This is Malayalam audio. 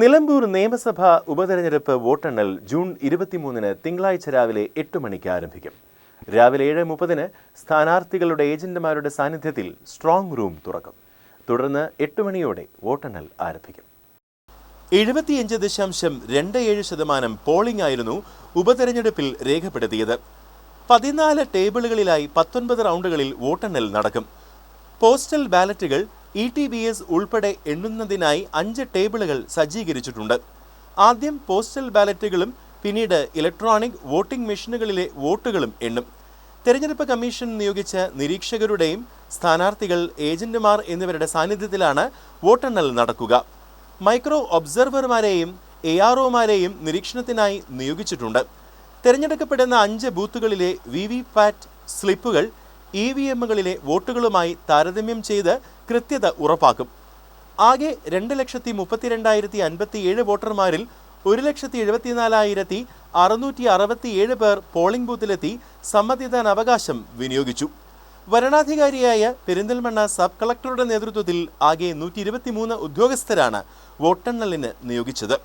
നിലമ്പൂർ നിയമസഭാ ഉപതെരഞ്ഞെടുപ്പ് വോട്ടെണ്ണൽ ജൂൺ ഇരുപത്തിമൂന്നിന് തിങ്കളാഴ്ച രാവിലെ എട്ട് മണിക്ക് ആരംഭിക്കും. രാവിലെ ഏഴ് മുപ്പതിന് സ്ഥാനാർത്ഥികളുടെ ഏജന്റുമാരുടെ സാന്നിധ്യത്തിൽ സ്ട്രോങ് റൂം തുറക്കും. തുടർന്ന് എട്ട് മണിയോടെ വോട്ടെണ്ണൽ ആരംഭിക്കും. എഴുപത്തിയഞ്ച് ദശാംശം രണ്ട് ഏഴ് ശതമാനം പോളിംഗ് ആയിരുന്നു ഉപതെരഞ്ഞെടുപ്പിൽ രേഖപ്പെടുത്തിയത്. പതിനാല് ടേബിളുകളിലായി പത്തൊൻപത് റൗണ്ടുകളിൽ വോട്ടെണ്ണൽ നടക്കും. പോസ്റ്റൽ ബാലറ്റുകൾ ഇ ടി ബി എസ് ഉൾപ്പെടെ എണ്ണുന്നതിനായി അഞ്ച് ടേബിളുകൾ സജ്ജീകരിച്ചിട്ടുണ്ട്. ആദ്യം പോസ്റ്റൽ ബാലറ്റുകളും പിന്നീട് ഇലക്ട്രോണിക് വോട്ടിംഗ് മെഷീനുകളിലെ വോട്ടുകളും എണ്ണും. തെരഞ്ഞെടുപ്പ് കമ്മീഷൻ നിയോഗിച്ച നിരീക്ഷകരുടെയും സ്ഥാനാർത്ഥികൾ ഏജന്റുമാർ എന്നിവരുടെ സാന്നിധ്യത്തിലാണ് വോട്ടെണ്ണൽ നടക്കുക. മൈക്രോ ഒബ്സർവർമാരെയും എ ആർ ഒമാരെയും നിരീക്ഷണത്തിനായി നിയോഗിച്ചിട്ടുണ്ട്. തിരഞ്ഞെടുക്കപ്പെടുന്ന അഞ്ച് ബൂത്തുകളിലെ വി വി പാറ്റ് സ്ലിപ്പുകൾ ഇ വി എമ്മുകളിലെ വോട്ടുകളുമായി താരതമ്യം ചെയ്ത് കൃത്യത ഉറപ്പാക്കും. ആകെ രണ്ട് ലക്ഷത്തി മുപ്പത്തിരണ്ടായിരത്തി അൻപത്തിയേഴ് വോട്ടർമാരിൽ ഒരു ലക്ഷത്തി എഴുപത്തിനാലായിരത്തി അറുന്നൂറ്റി അറുപത്തിയേഴ് പേർ പോളിംഗ് ബൂത്തിലെത്തി സമ്മതിദാന അവകാശം വിനിയോഗിച്ചു. വരണാധികാരിയായ പെരിന്തൽമണ്ണ സബ് കളക്ടറുടെ നേതൃത്വത്തിൽ ആകെ നൂറ്റി ഉദ്യോഗസ്ഥരാണ് വോട്ടെണ്ണലിന് നിയോഗിച്ചത്.